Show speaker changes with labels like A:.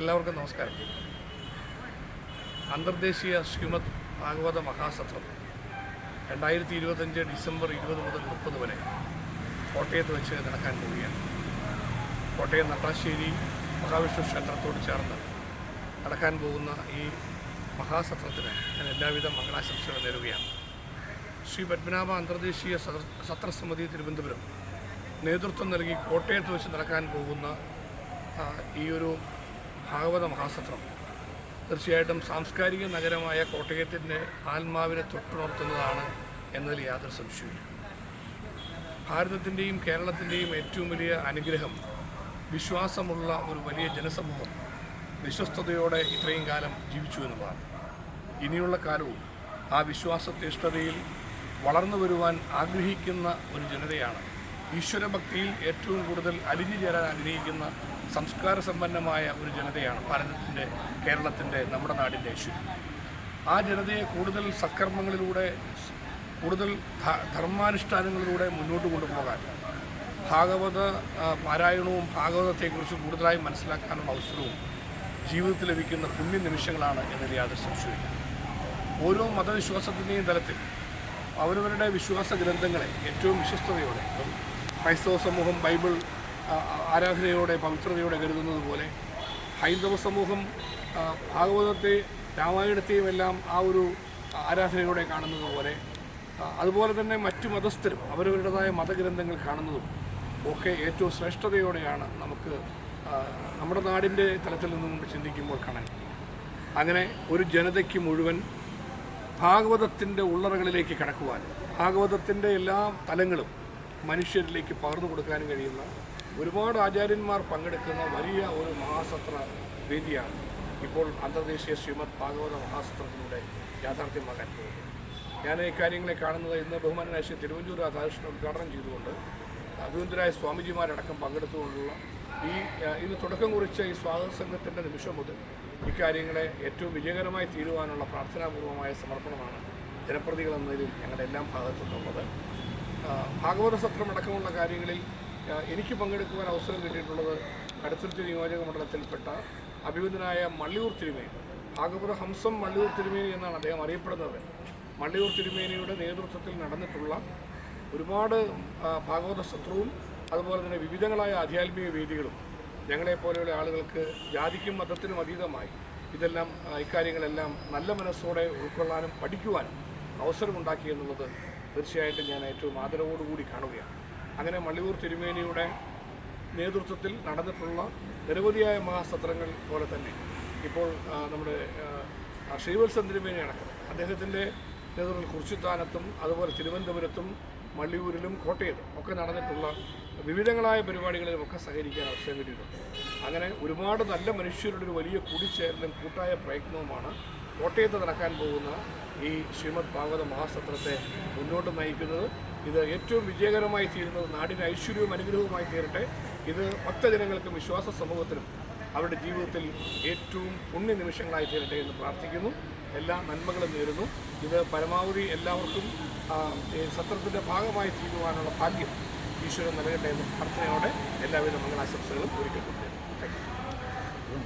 A: എല്ലാവർക്കും നമസ്കാരം. അന്തർദേശീയ ശ്രീമദ് ഭാഗവത മഹാസത്രം രണ്ടായിരത്തി ഇരുപത്തഞ്ച് ഡിസംബർ ഇരുപത് മുതൽ മുപ്പത് വരെ കോട്ടയത്ത് വെച്ച് നടക്കാൻ പോവുകയാണ്. കോട്ടയം നട്ടാശ്ശേരി മഹാവിഷ്ണു ക്ഷേത്രത്തോട് ചേർന്ന് നടക്കാൻ പോകുന്ന ഈ മഹാസത്രത്തിന് ഞാൻ എല്ലാവിധ മംഗളാശംസകൾ നേരുകയാണ്. ശ്രീ പത്മനാഭ അന്തർദേശീയ സത്ര- സത്രസമിതി തിരുവനന്തപുരം നേതൃത്വം നൽകി കോട്ടയത്ത് വെച്ച് നടക്കാൻ പോകുന്ന ഈ ഒരു ഭാഗവത മഹാസത്രം. തീർച്ചയായിട്ടും സാംസ്കാരിക നഗരമായ കോട്ടയത്തിന്റെ ആത്മാവിനെ തൊട്ടുണർത്തുന്നതാണ് എന്നതിൽ യാതൊരു സംശയമില്ല ഭാരതത്തിന്റെയും കേരളത്തിന്റെയും ഏറ്റവും വലിയ അനുഗ്രഹം വിശ്വാസമുള്ള ഒരു വലിയ ജനസമൂഹം വിശ്വസ്തയോടെ ഇത്രയും കാലം ജീവിച്ചു എന്നുള്ളതാണ്. ഇനിയുള്ള കാലവും ആ വിശ്വാസത്തിഷ്ഠതയിൽ വളർന്നു വരുവാൻ ആഗ്രഹിക്കുന്ന ഒരു ജനതയാണ് ഈശ്വരഭക്തിയിൽ ഏറ്റവും കൂടുതൽ അലിഞ്ഞു ചേരാൻ ആഗ്രഹിക്കുന്ന സംസ്കാര സമ്പന്നമായ ഒരു ജനതയാണ് ഭാരതത്തിന്റെ കേരളത്തിന്റെ നമ്മുടെ നാടിന്റെ ഐശ്വര്യം ആ ജനതയെ കൂടുതൽ സത്കർമ്മങ്ങളിലൂടെ കൂടുതൽ ധർമാനുഷ്ഠാനങ്ങളിലൂടെ മുന്നോട്ട് കൊണ്ടുപോകാൻ ഭാഗവത പാരായണവും ഭാഗവതത്തെക്കുറിച്ച് കൂടുതലായി മനസ്സിലാക്കാനുള്ള അവസരവും ജീവിതത്തിൽ ലഭിക്കുന്ന പുണ്യ നിമിഷങ്ങളാണ് എന്നതിൽ യാതൊരു സംശയമില്ല ഓരോ മതവിശ്വാസത്തിന്റെയും തലത്തിൽ അവരവരുടെ വിശ്വാസ ഗ്രന്ഥങ്ങളെ ഏറ്റവും വിശ്വസ്തയോടെ ക്രൈസ്തവ സമൂഹം ബൈബിൾ ആരാധനയോടെ പവിത്രതയോടെ കരുതുന്നത് പോലെ ഹൈന്ദവ സമൂഹം ഭാഗവതത്തെ രാമായണത്തെയും എല്ലാം ആ ഒരു ആരാധനയോടെ കാണുന്നത് പോലെ അതുപോലെ തന്നെ മറ്റു മതസ്ഥരും അവരവരുടേതായ മതഗ്രന്ഥങ്ങൾ കാണുന്നതും ഒക്കെ ഏറ്റവും ശ്രേഷ്ഠതയോടെയാണ് നമുക്ക് നമ്മുടെ നാടിന്റെ തലത്തിൽ നിന്നുകൊണ്ട് ചിന്തിക്കുമ്പോൾ കാണാൻ അങ്ങനെ ഒരു ജനതയ്ക്ക് മുഴുവൻ ഭാഗവതത്തിന്റെ ഉള്ളറകളിലേക്ക് കടക്കുവാൻ ഭാഗവതത്തിന്റെ എല്ലാ തലങ്ങളും മനുഷ്യരിലേക്ക് പകർന്നു കൊടുക്കാനും കഴിയുന്ന ഒരുപാട് ആചാര്യന്മാർ പങ്കെടുക്കുന്ന വലിയ ഒരു മഹാസത്ര വേദിയാണ്. ഇപ്പോൾ അന്തർദേശീയ ശ്രീമദ് ഭാഗവത മഹാസത്രത്തിലൂടെ യാഥാർത്ഥ്യമാകാൻ പോകുന്നത് ഞാൻ ഈ കാര്യങ്ങളെ കാണുന്നത് ഇന്ന് ബഹുമാനായ തിരുവഞ്ചൂർ രാധാകൃഷ്ണൻ ഉദ്ഘാടനം ചെയ്തുകൊണ്ട് അഭിനന്ദരായ സ്വാമിജിമാരടക്കം പങ്കെടുത്തുകൊണ്ടുള്ള ഈ ഇന്ന് തുടക്കം കുറിച്ച ഈ സ്വാഗത സംഘത്തിന്റെ നിമിഷം മുതൽ ഇക്കാര്യങ്ങളെ ഏറ്റവും വിജയകരമായി തീരുവാനുള്ള പ്രാർത്ഥനാപൂർവമായ സമർപ്പണമാണ് ജനപ്രതികൾ എന്നതിൽ ഞങ്ങളുടെ എല്ലാം ഭാഗത്തുനിന്നുള്ളത്. ഭാഗവത സത്രം അടക്കമുള്ള കാര്യങ്ങളിൽ എനിക്ക് പങ്കെടുക്കുവാൻ അവസരം കിട്ടിയിട്ടുള്ളത് കടുത്തുരുത്തി നിയോജക മണ്ഡലത്തിൽപ്പെട്ട അഭിവന്ദനായ മള്ളിയൂർ തിരുമേനി. ഭാഗവത ഹംസം മള്ളിയൂർ തിരുമേനി എന്നാണ് അദ്ദേഹം അറിയപ്പെടുന്നത്. മള്ളിയൂർ തിരുമേനിയുടെ നേതൃത്വത്തിൽ നടന്നിട്ടുള്ള ഒരുപാട് ഭാഗവത സത്രവും അതുപോലെ തന്നെ വിവിധങ്ങളായ ആധ്യാത്മിക വേദികളും ഞങ്ങളെപ്പോലെയുള്ള ആളുകൾക്ക് ജാതിക്കും മതത്തിനും അതീതമായി ഇതെല്ലാം ഇക്കാര്യങ്ങളെല്ലാം നല്ല മനസ്സോടെ ഉൾക്കൊള്ളാനും പഠിക്കുവാനും അവസരമുണ്ടാക്കി എന്നുള്ളത് തീർച്ചയായിട്ടും ഞാൻ ഏറ്റവും ആദരവോടുകൂടി കാണുകയാണ്. അങ്ങനെ മള്ളിയൂർ തിരുമേനിയുടെ നേതൃത്വത്തിൽ നടന്നിട്ടുള്ള നിരവധിയായ മഹാസത്രങ്ങൾ പോലെ തന്നെ ഇപ്പോൾ നമ്മുടെ ശ്രീവത്സൻ തിരുമേനി അടക്കം അദ്ദേഹത്തിന്റെ നേതൃത്വത്തിൽ കുറിച്ചിത്താനത്തും അതുപോലെ തിരുവനന്തപുരത്തും മള്ളിയൂരിലും കോട്ടയത്തും ഒക്കെ നടന്നിട്ടുള്ള വിവിധങ്ങളായ പരിപാടികളിലും ഒക്കെ സഹകരിക്കാൻ അവസരം കിട്ടിയിട്ടുണ്ട്. അങ്ങനെ ഒരുപാട് നല്ല മനുഷ്യരുടെ ഒരു വലിയ കൂടിച്ചേരലും കൂട്ടായ പ്രയത്നവുമാണ് കോട്ടയത്ത് നടക്കാൻ പോകുന്ന ഈ ശ്രീമദ് ഭാഗവത മഹാസത്രത്തെ മുന്നോട്ട് നയിക്കുന്നത്. ഇത് ഏറ്റവും വിജയകരമായി തീരുന്നത് നാടിന് ഐശ്വര്യവും അനുഗ്രഹവുമായി തീരട്ടെ. ഇത് ഭക്തജനങ്ങൾക്കും വിശ്വാസ സമൂഹത്തിനും അവരുടെ ജീവിതത്തിൽ ഏറ്റവും പുണ്യ നിമിഷങ്ങളായി തീരട്ടെ എന്ന് പ്രാർത്ഥിക്കുന്നു. എല്ലാ നന്മകളും നേരുന്നു. ഇത് പരമാവധി എല്ലാവർക്കും സത്രത്തിന്റെ ഭാഗമായി തീരുവാനുള്ള ഭാഗ്യം ഈശ്വരൻ നൽകട്ടെ എന്ന പ്രാർത്ഥനയോടെ എല്ലാവിധ മംഗളാശംസകളും ഒരുക്കിക്കൊണ്ടിരുന്നു താങ്ക് യു